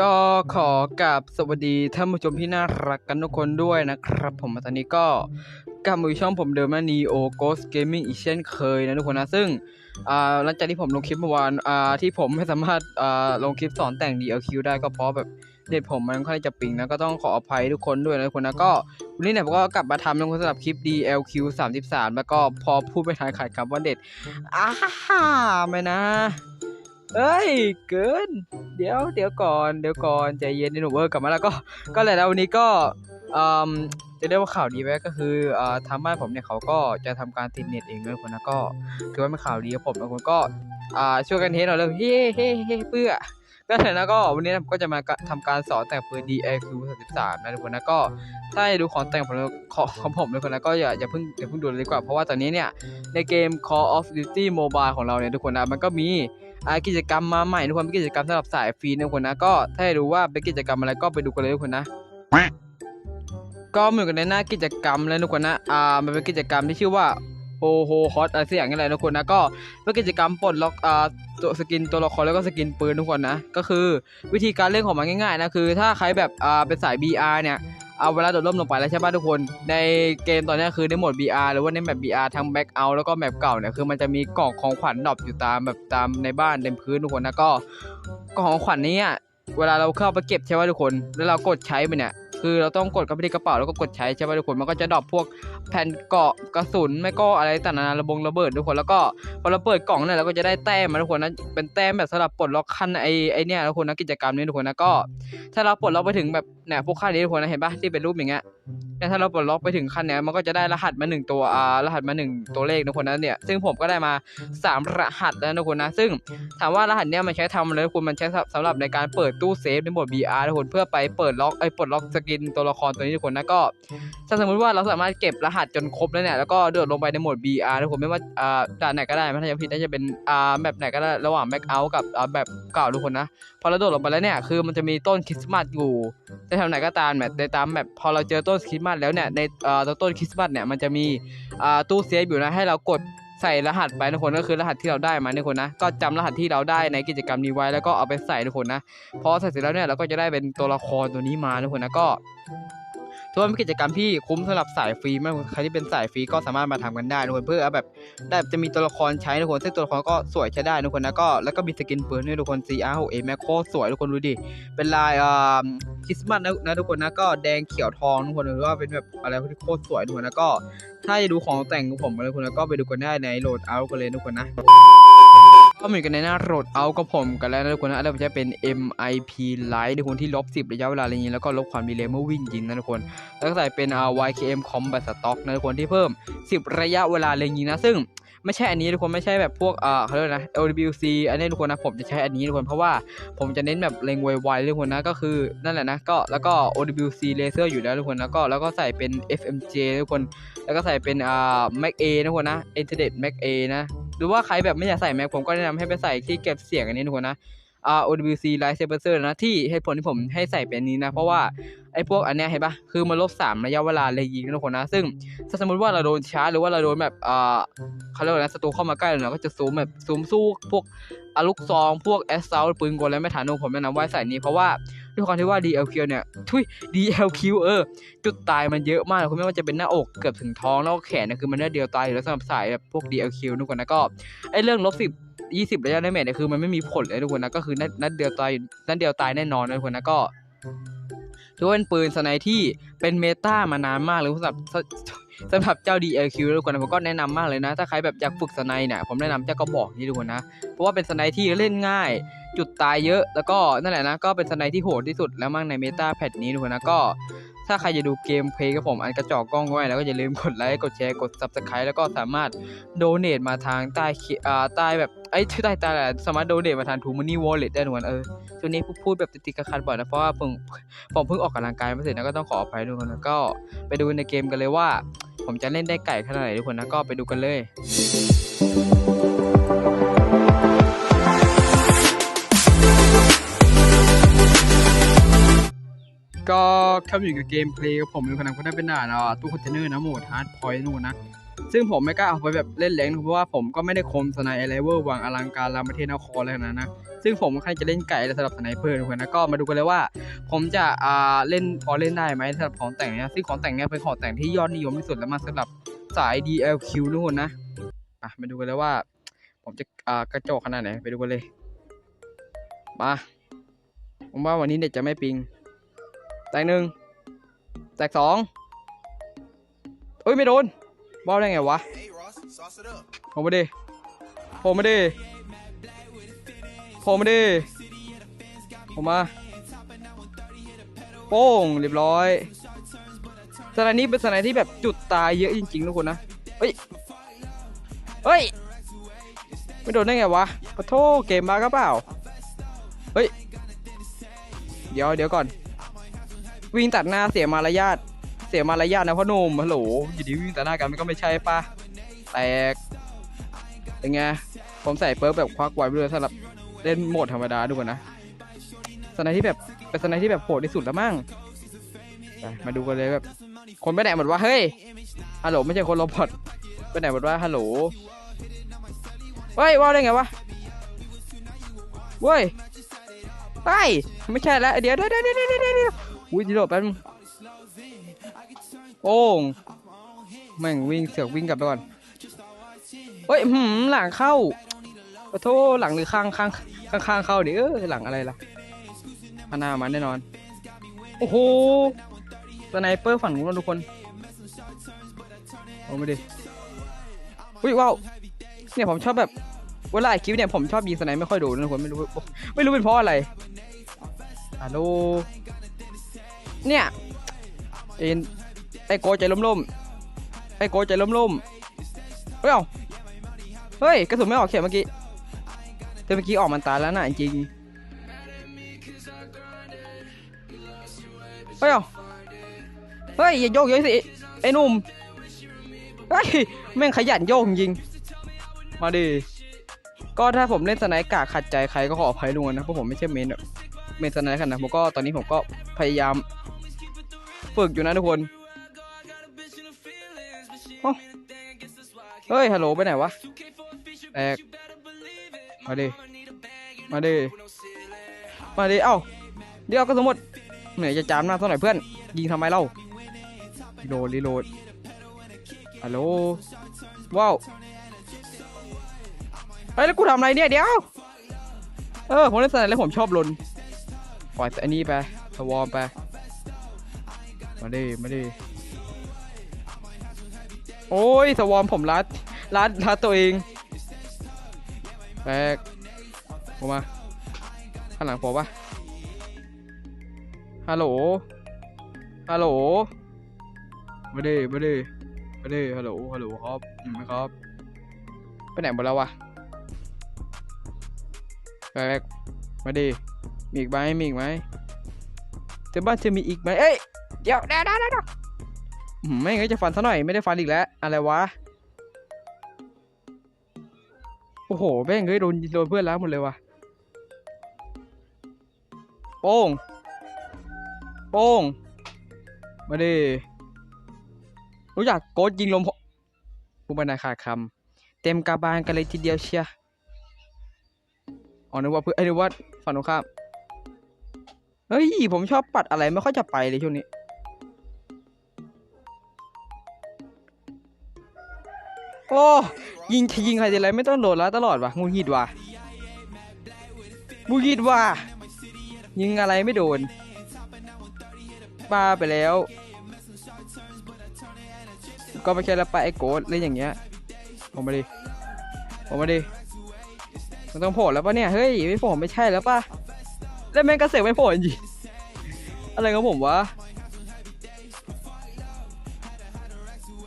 ก็ขอกับสวัสดีท่านผู้ชมที่น่ารักกันทุกคนด้วยนะครับ ผมตอนนี้ก็กลับมาอยู่ช่องผมเดิมนะ Neo Ghost Gaming อีกเช่นเคยนะทุกคนนะ ซึ่งหลังจากที่ผมลงคลิปเมื่อวานที่ผมไม่สามารถลงคลิปสอนแต่ง DLQ ได้ก็เพราะแบบเน็ตผมมันค่อนข้างจะปิงนะก็ต้องขออภัยทุกคนด้วยนะทุกคนนะก็วันนี้เนี่ยผมก็กลับมาทำลงสำหรับคลิป DLQ 33 แล้วก็พอพูดไม่ทันขาดคำว่าเด็ดอ้าฮ่าไม่นะ เอ้ย เกิน เดี๋ยวเดี๋ยวก่อนเดี๋ยวก่อนใจเย็นนี่หนูเวอร์กลับมาแล้วก็ก็เลยแล้ววันนี้ก็อืมจะเรียกว่าข่าวดีไหมก็คืออ่าทางบ้านผมเนี่ยเขาก็จะทำการติดเน็ตเองด้วยคนนะก็ถือว่าเป็นข่าวดีกับผมนะคนก็อ่าช่วยกันเทสหน่อยเลยเฮ้เฮ้เฮ้เพื่อก็เลยนะก็วันนี้ผมก็จะมาทำการสอนแต่งปืน DAQ 33นะทุกคนนะก็ถ้าดูของแต่งผมของของผมทุกคนนะก็อย่าอย่าเพิ่งอย่าเพิ่งดูเลยดีกว่าเพราะว่าตอนนี้เนี่ยในเกม Call of Duty Mobile ของเราเนี่ยทุกคนนะมันก็มีอ่า กิจกรรมมาใหม่ทุกคนเป็นกิจกรรมสำหรับสายฟรีนะทุกคนนะก็ถ้าอยากรู้ว่าเป็นกิจกรรมอะไรก็ไปดูกันเลยทุกคนนะก็เหมือนกันในหน้ากิจกรรมเลยทุกคนนะอ่ามันเป็นกิจกรรมที่ชื่อว่าโฮโฮฮอตอะไรสักอย่างนี่แหละทุกคนนะก็เป็นกิจกรรมปลดล็อกอ่าตัวสกินตัวละครแล้วก็สกินปืนทุกคนนะก็คือวิธีการเล่นของมันง่ายๆนะคือ ถ้าใครแบบอ่าเป็นสาย BR เนี่ย เอาเวลาโดดร่มลงไปแล้วใช่ป่ะทุกคน ในเกมตอนนี้คือในโหมด BR หรือว่าในแมป BR ทั้งแบ็กเอาแล้วก็แมปเก่าเนี่ยคือมันจะมีกล่องของขวัญดรอปอยู่ตามแบบตามในบ้านเต็มพื้นทุกคนนะก็กล่องของขวัญนี้เวลาเราเข้าไปเก็บใช่ป่ะทุกคน แล้วเรากดใช้ไปเนี่ย คือเราต้องกดเข้าไปที่กระเป๋าแล้วก็กดใช้ใช่ไหมทุกคนมันก็จะดรอปพวกแผ่นเกาะกระสุนไม่ก็อะไรต่างๆระบงระเบิดทุกคนแล้วก็พอเราเปิดกล่องเนี่ยเราก็จะได้แต้มมาทุกคนนะเป็นแต้มแบบสำหรับปลดล็อกขั้นไอไอเนี่ยทุกคนนะกิจกรรมนี้ทุกคนนะก็ ถ้าเราปลดล็อกไปถึงแบบเนี่ยพวกขั้นนี้ทุกคนนะเห็นปะที่เป็นรูปอย่างเงี้ย เนี่ยถ้าเราปลดล็อกไปถึงขั้นเนี้ยมันก็จะได้รหัสมาหนึ่งตัวอ่ารหัสมาหนึ่งตัวเลขทุกคนนะเนี่ยซึ่งผมก็ได้มาสามรหัสแล้วทุกคนนะซึ่งถามว่ารหัสเนี้ยมันใช้ทำอะไรทุกคนมันใช้สำหรับในการเปิดตู้เซฟในโหมด VR ทุกคนเพื่อไปเปิดล็อกไอ้ปลดล็อกสกินตัวละครตัวนี้ทุกคนนะก็ถ้าสมมติว่าเราสามารถเก็บรหัสจนครบแล้วเนี่ยแล้วก็โดดลงไปในหมด VR ทุกคนไม่ว่าอ่าด่านไหนก็ได้ไม่ถ้าจะผิดน่าจะเป็นอ่าแบบไหนก็ได้ระหว่างแบ็กเอาท์กับอ่าแบบเก่าทุกคนนะพอเราโดดลงไปแล้วเนี่ยคือมันจะมีต้นคริสต์มาสอยู่ในแถวไหนก็ตามแบบในตามแบบพอเราเจอต้นคริสต์มาสแล้วเนี่ยในอ่าต้นคริสต์มาสเนี่ยมันจะมีอ่าตู้เซฟอยู่นะให้เรากดใส่รหัสไปทุกคนก็คือรหัสที่เราได้มาทุกคนนะก็จำรหัสที่เราได้ในกิจกรรมนี้ไว้แล้วก็เอาไปใส่ทุกคนนะพอใส่เสร็จแล้วเนี่ยเราก็จะได้เป็นตัวละครตัวนี้มาทุกคนนะก็ ถือว่าเป็นกิจกรรมที่คุ้มสำหรับสายฟรีมากใครที่เป็นสายฟรีก็สามารถมาทำกันได้ทุกคนเพื่อแบบได้จะมีตัวละครใช้ทุกคนซึ่งตัวละครก็สวยใช้ได้ทุกคนนะก็แล้วก็มีสกินปืนด้วยทุกคน CR 6 A แมคโคสวยทุกคนดูดิเป็นลายอ่าคริสต์มาสนะนะทุกคนนะก็แดงเขียวทองทุกคนหรือว่าเป็นแบบอะไรที่โคตรสวยทุกคนนะก็ถ้าจะดูของแต่งของผมนะทุกคนนะก็ไปดูกันได้ในโหลดเอากันเลยทุกคนนะ ก็มือนกันในหน้าโหลดเอากับผมกันแล้วนะทุกคนนะแล้วผมจะเป็น MIP Light ทุกคนที่ลบ10ระยะเวลาอะไรอย่างนี้แล้วก็ลบความดีเลย์เมื่อวิ่งยิงนะทุกคน แล้วก็ใส่เป็น YKM Combat Stock นะทุกคนที่เพิ่ม 10 ระยะเวลาเล็งยิงนะ ซึ่งไม่ใช่อันนี้ทุกคนไม่ใช่แบบพวกอ่าเขาเรียกนะ LWC อันนี้ทุกคนนะผมจะใช้อันนี้ทุกคนเพราะว่าผมจะเน้นแบบเล็งไวๆทุกคนนะก็คือนั่นแหละนะก็แล้วก็ OWC Laser อยู่แล้วทุกคนแล้วก็แล้วก็ใส่เป็น FMJ ทุกคน แล้วก็ใส่เป็นอ่า Mac A ทุกคนนะ Internet Mac A นะ หรือว่าใครแบบไม่อยากใส่ Mac ผมก็แนะนำให้ไปใส่ที่เก็บเสียงอันนี้ทุกคนนะ OWC Live Saber นะที่เหตุผลที่ผมให้ใส่เป็นนี้นะ เพราะว่าไอ้พวกอันเนี้ยเห็นปะคือมันลบสามระยะเวลาเลยยิงนะทุกคนนะ ซึ่งถ้าสมมติว่าเราโดนชาร์จหรือว่าเราโดนแบบอ่าเขาเรียกว่าอะไรศัตรูเข้ามาใกล้เราก็จะซูมแบบซูมสู้พวกอลูกซอง พวกแอสซาลปืนกลอะไม่ฐานนูผมแนะนำว่าใส่นี้เพราะว่า ด้วยความที่ว่า DLQ เนี่ยทุย DLQ เออ จุดตายมันเยอะมากคุณไม่ว่าจะเป็นหน้าอกเกือบถึงท้องแล้วก็แขนเนี่ยคือมันได้เดียวตายแล้วสำหรับสายแบบพวก DLQ ทุกคนนะก็ไอเรื่องลบสิบยี่สิบระยะได้เมจเนี่ยคือมันไม่มีผลเลยทุกคนนะก็คือนัดนัดเดียวตายนัดเดียวตายแน่นอนนะทุกคนนะก็ถือว่าเป็นปืนสไนที่เป็นเมตามานานมากเลยสำหรับ สำหรับเจ้า DLQ ทุกคนนะผมก็แนะนำมากเลยนะ ถ้าใครแบบอยากฝึกสไนเนี่ยผมแนะนำเจ้าก็บอกนี่ทุกคนนะ เพราะว่าเป็นสไนที่เล่นง่าย จุดตายเยอะ แล้วก็นั่นแหละนะ ก็เป็นสไนที่โหดที่สุดแล้วมั่งในเมตาแพทนี้ทุกคนนะก็ถ้าใครจะดูเกมเพลย์กับผมอันกระจอกกล้องไว้แล้วก็อย่าลืมกดไลค์กดแชร์กด subscribe แล้วก็สามารถโดเน a t มาทางใต้คือ่าใต้แบบ ไอ้ยใต้ใต้แหละสามารถโดเน a t มาทางทูมันนี่วอลเล็ตได้ทุกคนเออช่วงนี้พูดแบบติดๆขัดๆบ่อยนะ เพราะว่าผมผมเพิ่งออกกำลังกายมาเสร็จนะก็ต้องขออภัยทุกคนแล้วก็ไปดูในเกมกันเลยว่า ผมจะเล่นได้ไก่ขนาดไหนทุกคนนะก็ไปดูกันเลยก็เข้ามาอยู่กับเกมเพลย์กับผมทุกคนนะก็ได้เป็นด่านอะตู้คอนเทนเนอร์นะโหมดฮาร์ดพอยต์นู่นนะ ซึ่งผมไม่กล้าเอาไปแบบเล่นแรงเพราะว่าผมก็ไม่ได้คมสไนอะไรเวอร์วังอลังการรามประเทศนครอะไรขนาดนั้นนะซึ่งผมค่อนข้างจะเล่นไก่สำหรับสไนเปอร์ทุกคนนะก็มาดูกันเลยว่า ผมจะอ่าเล่นพอเล่นได้ไหมสำหรับของแต่งเนี้ยซึ่งของแต่งเนี้ยเป็นของแต่งที่ยอดนิยมที่สุดแล้วมาสำหรับสาย DLQ ทุกคนนะอะมาดูกันเลยว่า ผมจะอ่ากระโจกขนาดไหนไปดูกันเลยมาผมว่าวันนี้เน็ตจะไม่ปิง แตกหนึ่งแตกสองเอ้ยไม่โดน บอลได้ไงวะ Hey Ross, sauce it up. ผมไม่ได้ผมไม่ได้ผมไม่ได้ผมมา โป้งเรียบร้อยสไนด์นี้เป็นสไนด์ที่แบบจุดตายเยอะจริงๆทุกคนนะ เฮ้ย เฮ้ย ไม่โดนได้ไงวะขอโทษเกมมาก็เปล่า เฮ้ย เดี๋ยวเดี๋ยวก่อน วิ่งตัดหน้าเสียมารยาท เสียมารยาทนะพ่อหนุ่มฮัลโหลอยู่ดีวิ่งตัดหน้ากันมันก็ไม่ใช่ปะแตกเป็นไงผมใส่เปิร์กแบบควักไว้ไปเลยสำหรับเล่นโหมดธรรมดาดูก่อนนะสไนที่แบบเป็นสไนที่แบบโหดที่สุดแล้วมั้งมาดูกันเลยแบบ คนไปไหนหมดวะเฮ้ยฮัลโหลไม่ใช่คนโรบอทไปไหนหมดวะฮัลโหลเฮ้ยว่าได้ไงวะเว้ยเฮ้ยไม่ใช่แล้วเดี๋ยวเดี๋ยวเดี๋ยวเดี๋ยวเดี๋ยวเดี๋ยวอุ้ยดีโดดแป๊บ โอ้งแม่งวิ่งเสือกวิ่งกลับไปก่อนเฮ้ยหืมหลังเข้าขอโทษหลังหรือข้างข้างข้างข้างเข้าดิเออหลังอะไรล่ะพนามันแน่นอน โอ้โหสไนเปอร์ฝั่งนู้นทุกคนเอามาดิอุ้ยว้าวเนี่ยผมชอบแบบเวลาอัดคลิปเนี่ยผมชอบยิงสไนไม่ค่อยโดนนะทุกคนไม่รู้ไม่รู้เป็นเพราะอะไรฮัลโหลเนี่ยเอ็น ไอโกใจล้มๆไอโกใจล้มๆเฮ้ยเอาเฮ้ยกระสุนไม่ออกเข็มเมื่อกี้แต่เมื่อกี้ออกมันตายแล้วน่ะจริงเฮ้ยเอาเฮ้ยอย่าโยกเยอะสิไอ้นุ่มเฮ้ยแม่งขยันโยกจริงมาดิก็ถ้าผมเล่นสไนกากขัดใจใครก็ขออภัยลุงนะเพราะผมไม่ใช่เมนเมนสไนค์ขนาดนั้นผมก็ตอนนี้ผมก็พยายาม ฝึกอยู่นะทุกคน เอ้าเฮ้ย ฮัลโหล ไปไหนวะ แตก มาดิ มาดิ มาดิ เอ้า เดี๋ยวก็สมมติเหนื่อยจะจามหน้าสักหน่เพื่อน ยิงทำไมเล่าโหลดรีโหลดฮัลโหล ว้าว เฮ้ย แล้วกูทำอะไรเนี่ย เดี๋ยว เออ ผมเล่นสไนแล้วผมชอบลน ปล่อยแต่อันนี้ไปสวอร์มไป มาดิ มาดิ โอ้ยสวอร์มผมรัดรัดรัดตัวเองแตกออกมาข้างหลังผมปะฮัลโหลฮัลโหลไม่ได้ไม่ได้ไม่ได้ฮัลโหลฮัลโหลครับอยู่ไหมครับไปไหนหมดแล้ววะแตกมาดิมีอีกไหมมีอีกไหมเธอบ้านเธอมีอีกไหมเอ้ยเดี๋ยวเดี๋ยวเดี๋ยว ไม่งั้นจะฟันซะหน่อยไม่ได้ฟันอีกแล้ว อะไรวะ โอ้โหแม่งเฮ้ยโดนโดนเพื่อนล้างหมดเลยว่ะ โป้ง โป้ง มาดิรู้จักโกดยิงลมพผู้บรรณาขาดคำเต็มกาบาลกันเลยทีเดียวเชียอ๋อนึกว่าเพื่อนอนึกว่าฝั่งตรงข้ามเฮ้ย ผมชอบปัดอะไรไม่ค่อยจะไปเลยช่วงนี้ โอ้ยิงยิงใครทีไรไม่ต้องโดนแล้วตลอดว่ะงูหิดว่ะงูหิดว่ะยิงอะไรไม่โดนบ้าไปแล้ว ก็ไม่ใช่ล้วไปะไอ้โกดเล่นอย่างเงี้ยผมมาดิผมมาดิมันต้องโผล่แล้วปะเนี่ยเฮ้ยไม่โผล่ไม่ใช่แล้วปะแล้วแม่งกระเสกไม่โผล่จริงอะไรของผมวะ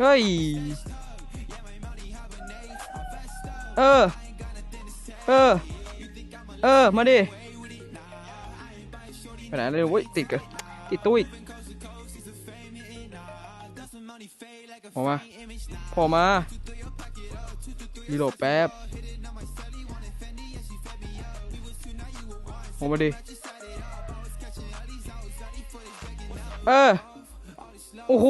เฮ้ย เออ เออ เออ มาดิไปไหนเลยเว้ยติดกันติดตู้อีกพอมาพอมารีโหลดแป๊บพอมาดิ เออ โอ้โห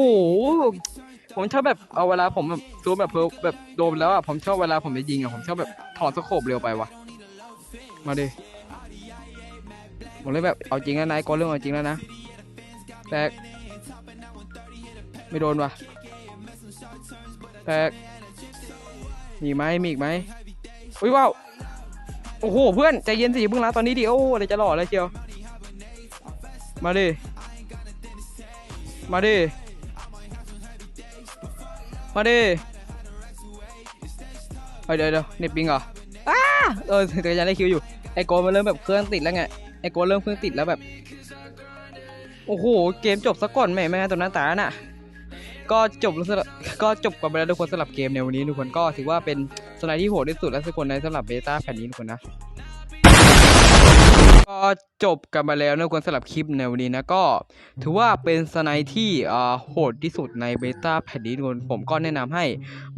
ผมชอบแบบเอาเวลาผมแบบซูมแบบเพิ่มแบบโดนแล้วอะผมชอบเวลาผมจะยิงอะผมชอบแบบถอดสโคปเร็วไปว่ะมาดิผมเลยแบบเอาจริงแล้วนายก็เรื่องเอาจริงแล้วนะแตกไม่โดนว่ะแตกมีไหมมีอีกไหมอุ้ยว้าวโอ้โหเพื่อนใจเย็นสิเพิ่งละตอนนี้ดิโอ้อะไรจะหล่อเลยเชียวมาดิมาดิ มาดิเฮ้ยเดี๋ยวเดี๋ยวเน็ตปิงเหรออ้าเออแต่ยังได้คิวอยู่ ไอโกมันเริ่มแบบเครื่องติดแล้วไง ไอโกเริ่มเครื่องติดแล้วแบบ โอ้โห เกมจบซะก่อนแม่แม่ตัวหน้าตาน่ะ ก็จบแล้วสำหรับก็จบกันไปแล้วทุกคนสำหรับเกมในวันนี้ทุกคนก็ถือว่าเป็นสไลด์ที่โหดที่สุดและทุกคนในสำหรับเบต้าแผ่นนี้ทุกคนนะ ก็จบกันมาแล้วนะคนสำหรับคลิปในวันนี้นะก็ ถือว่าเป็นสไนที่โหดที่สุดในเบต้าแผ่นนี้ทุกคนผมก็แนะนำให้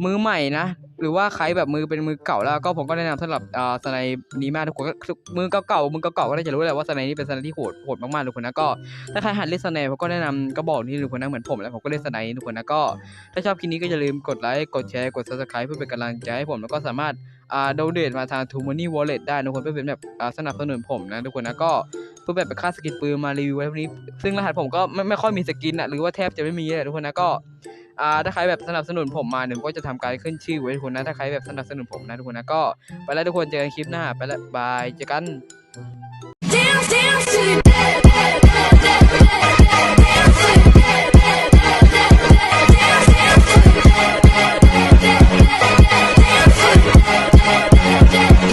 มือใหม่นะ หรือว่าใครแบบมือเป็นมือเก่าแล้วก็ผมก็แนะนำสำหรับสไนนี้มากทุกคนมือเก่าๆมือเก่าๆก็ได้จะรู้แหละว่าสไนนี้เป็นสไนที่โหดโหดมากๆทุกคนนะก็ถ้าใครหัดเล่นสไนผมก็แนะนำก็บอกนี่ทุกคนนะเหมือนผมแล้วผมก็เล่นสไนทุกคนนะก็ถ้าชอบคลิปนี้ก็อย่าลืมกดไลค์กดแชร์กด subscribe เพื่อเป็นกำลังใจให้ผมแล้วก็สามารถ อ่าโดเนทมาทางทูมอนี่วอลเล็ตได้ทุกคนเพื่อเป็นแบบอ่าสนับสนุนผมนะทุกคนนะก็เพื่อแบบไปค่าสกินปืนมารีวิวไว้พวกนี้ ซึ่งรหัสผมก็ไม่ไม่ค่อยมีสกินอะหรือว่าแทบจะไม่มีเลยทุกคนนะก็อ่าถ้าใครแบบสนับสนุนผมมาเนี่ยผมก็จะทำการขึ้นชื่อไว้ทุกคนนะถ้าใครแบบสนับสนุนผมนะทุกคนนะก็ไปแล้วทุกคนเจอกันคลิปหน้าไปแล้วบายเจอกัน